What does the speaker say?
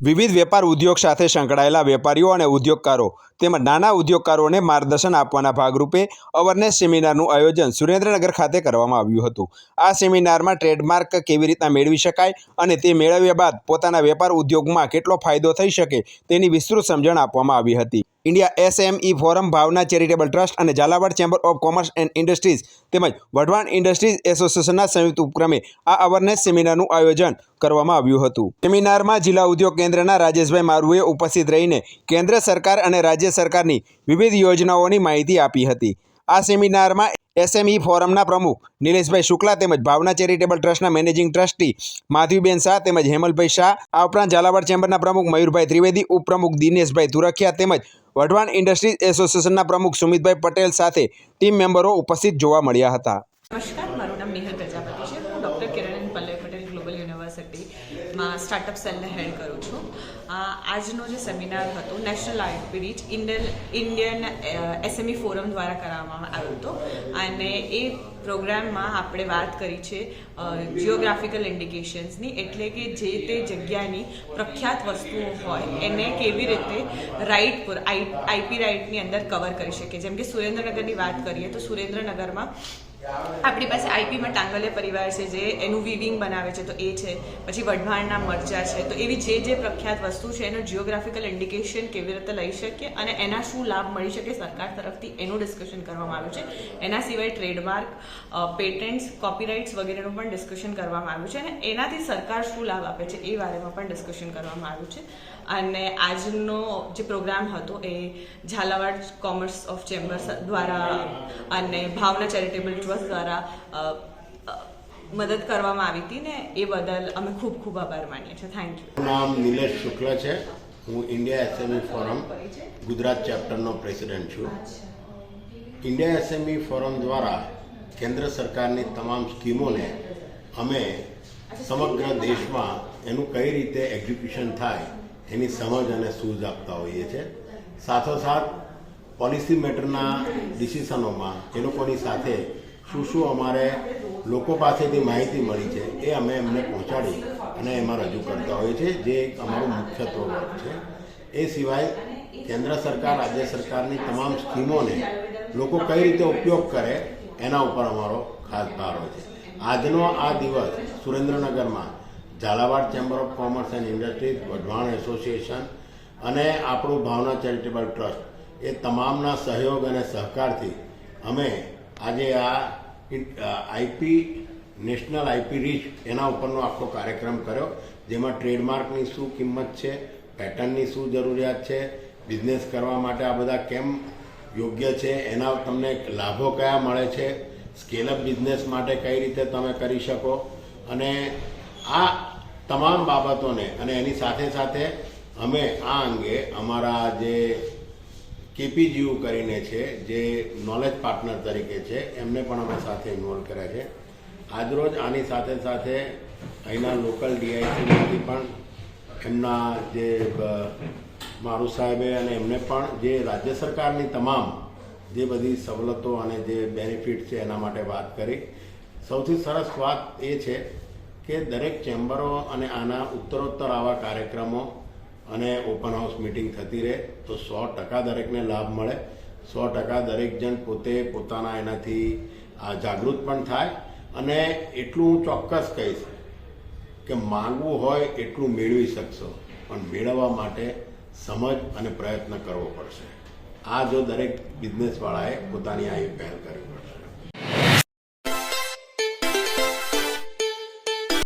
વિવિધ વેપાર ઉદ્યોગ સાથે સંકળાયેલા વેપારીઓ અને ઉદ્યોગકારો તેમજ નાના ઉદ્યોગકારોને માર્ગદર્શન આપવાના ભાગરૂપે અવરનેસ સેમિનારનું આયોજન સુરેન્દ્રનગર ખાતે કરવામાં આવ્યું હતું. આ સેમિનારમાં ટ્રેડમાર્ક કેવી રીતના મેળવી શકાય અને તે મેળવ્યા બાદ પોતાના વેપાર ઉદ્યોગમાં કેટલો ફાયદો થઈ શકે તેની વિસ્તૃત સમજણ આપવામાં આવી હતી. India SME forum, Bhavna charitable trust અને Jhalawad chamber of commerce and industries તેમજ વઢવાણ ઇન્ડસ્ટ્રીઝ એસોસિએશનના સંયુક્ત ઉપક્રમે આ અવરનેસ સેમિનારનું આયોજન કરવામાં આવ્યું હતું. સેમિનારમાં જિલ્લા ઉદ્યોગ કેન્દ્રના રાજેશભાઈ મારુએ ઉપસ્થિત રહીને કેન્દ્ર સરકાર અને રાજ્ય સરકારની વિવિધ યોજનાઓની માહિતી આપી હતી. આ સેમિનારમાં એસએમઈ ફોરમના પ્રમુખ નિલેશભાઈ શુક્લા તેમજ ભાવના ચેરિટેબલ ટ્રસ્ટના મેનેજિંગ ટ્રસ્ટી માધવીબેન શાહ તેમજ હેમલભાઈ શાહ, આ ઉપરાંત ઝાલાવાડ ચેમ્બરના પ્રમુખ મયુરભાઈ ત્રિવેદી, ઉપપ્રમુખ દિનેશભાઈ તુરખિયા તેમજ વઢવાણ ઇન્ડસ્ટ્રીઝ એસોસિએશનના પ્રમુખ સુમિતભાઈ પટેલ સાથે ટીમ મેમ્બરો ઉપસ્થિત જોવા મળ્યા હતા. નમસ્કાર, મારું નામ નિહલ પ્રજાપતિ છે. હું ડૉક્ટર કિરણ પલ્લવ પટેલ ગ્લોબલ યુનિવર્સિટીમાં સ્ટાર્ટઅપ સેલને હેડ કરું છું. આજનો જે સેમિનાર હતો national IP reach Indian Indian SME forum દ્વારા કરાવવામાં આવ્યો હતો. અને એ પ્રોગ્રામમાં આપણે વાત કરી છે જિયોગ્રાફિકલ ઇન્ડિકેશન્સની એટલે કે જે તે જગ્યાની પ્રખ્યાત વસ્તુઓ હોય, એને કેવી રીતે રાઇટ પર આઈપી રાઇટની અંદર કવર કરી શકીએ. જેમ કે સુરેન્દ્રનગરની વાત કરીએ, તો સુરેન્દ્રનગરમાં આપણી પાસે આઈપીમાં ટાંગલે પરિવાર છે જે એનું વિવિંગ બનાવે છે, તો એ છે. પછી વઢવાણના મરચા છે, તો એવી જે જે પ્રખ્યાત વસ્તુ છે, એનું જિયોગ્રાફિકલ ઇન્ડિકેશન કેવી રીતે લઈ શકીએ અને એના શું લાભ મળી શકે સરકાર તરફથી એનું ડિસ્કશન કરવામાં આવ્યું છે. એના સિવાય ટ્રેડમાર્ક પેટન્ટ્સ કોપીરાઇટ્સ વગેરેનું પણ ડિસ્કશન કરવામાં આવ્યું છે અને એનાથી સરકાર શું લાભ આપે છે એ બારેમાં પણ ડિસ્કશન કરવામાં આવ્યું છે. અને આજનો જે પ્રોગ્રામ હતો એ ઝાલાવાડ કોમર્સ ઓફ ચેમ્બર્સ દ્વારા અને ભાવના ચેરિટેબલ ટ્રસ્ટ દ્વારા મદદ કરવામાં આવી હતી ને એ બદલ અમે ખૂબ ખૂબ આભાર માનીએ છીએ. થેન્ક યુ નામ નિલેશ શુક્લ છે. હું ઇન્ડિયા એસએમઈ ફોરમ, ગુજરાત ચેપ્ટરનો પ્રેસિડેન્ટ છું. ઇન્ડિયા એસએમઈ ફોરમ દ્વારા કેન્દ્ર સરકારની તમામ સ્કીમોને અમે સમગ્ર દેશમાં એનું કઈ રીતે એક્ઝિક્યુશન થાય એની સમજ અને સૂઝ આપતા હોઈએ છીએ. સાથોસાથ પોલિસી મેટરના ડિસિશનોમાં એ લોકોની સાથે શું શું અમારે લોકો પાસેથી માહિતી મળી છે એ અમે એમને પહોંચાડી અને એમાં રજૂ કરતા હોઈએ છીએ, જે એક અમારું મુખ્યત્વ વર્ગ છે. એ સિવાય કેન્દ્ર સરકાર, રાજ્ય સરકારની તમામ સ્કીમોને લોકો કઈ રીતે ઉપયોગ કરે એના ઉપર અમારો ખાસ ભાર હોય છે. આજનો આ દિવસ સુરેન્દ્રનગરમાં Jhalawad chamber of commerce and industries Wadhwan association અને આપણું ભાવના ચેરિટેબલ ટ્રસ્ટ એ તમામના સહયોગ અને સહકારથી અમે આજે આ આઈપી નેશનલ આઈપી રીચ એના ઉપરનો આખો કાર્યક્રમ કર્યો, જેમાં ટ્રેડમાર્કની શું કિંમત છે, પેટર્નની શું જરૂરિયાત છે, બિઝનેસ કરવા માટે આ બધા કેમ યોગ્ય છે, એના તમને લાભો કયા મળે છે સ્કેલઅપ બિઝનેસ માટે કઈ રીતે તમે કરી શકો, અને આ તમામ બાબતોને અને એની સાથે સાથે અમે આ અંગે અમારા જે કેપીજીયુ કરીને છે, જે નોલેજ પાર્ટનર તરીકે છે, એમને પણ અમે સાથે ઇન્વોલ્વ કર્યા છે. આજરોજ આની સાથે સાથે અહીંના લોકલ ડીઆઈસીમાંથી પણ એમના જે મારુ સાહેબે અને એમને પણ જે રાજ્ય સરકારની તમામ જે બધી સવલતો અને જે બેનિફિટ છે એના માટે વાત કરી. સૌથી સરસ વાત એ છે કે દરેક ચેમ્બરો અને આના ઉત્તરોત્તર આવા કાર્યક્રમો અને ઓપન હાઉસ મિટિંગ થતી રહે, તો સો ટકા દરેકને લાભ મળે. સો ટકા દરેક જણ પોતે પોતાના એનાથી જાગૃત પણ થાય. અને એટલું હું ચોક્કસ કહીશ કે માંગવું હોય એટલું મેળવી શકશો, પણ મેળવવા માટે સમજ અને પ્રયત્ન કરવો પડશે. આ જો દરેક બિઝનેસવાળાએ પોતાની આ પહેલ કરવી પડશે.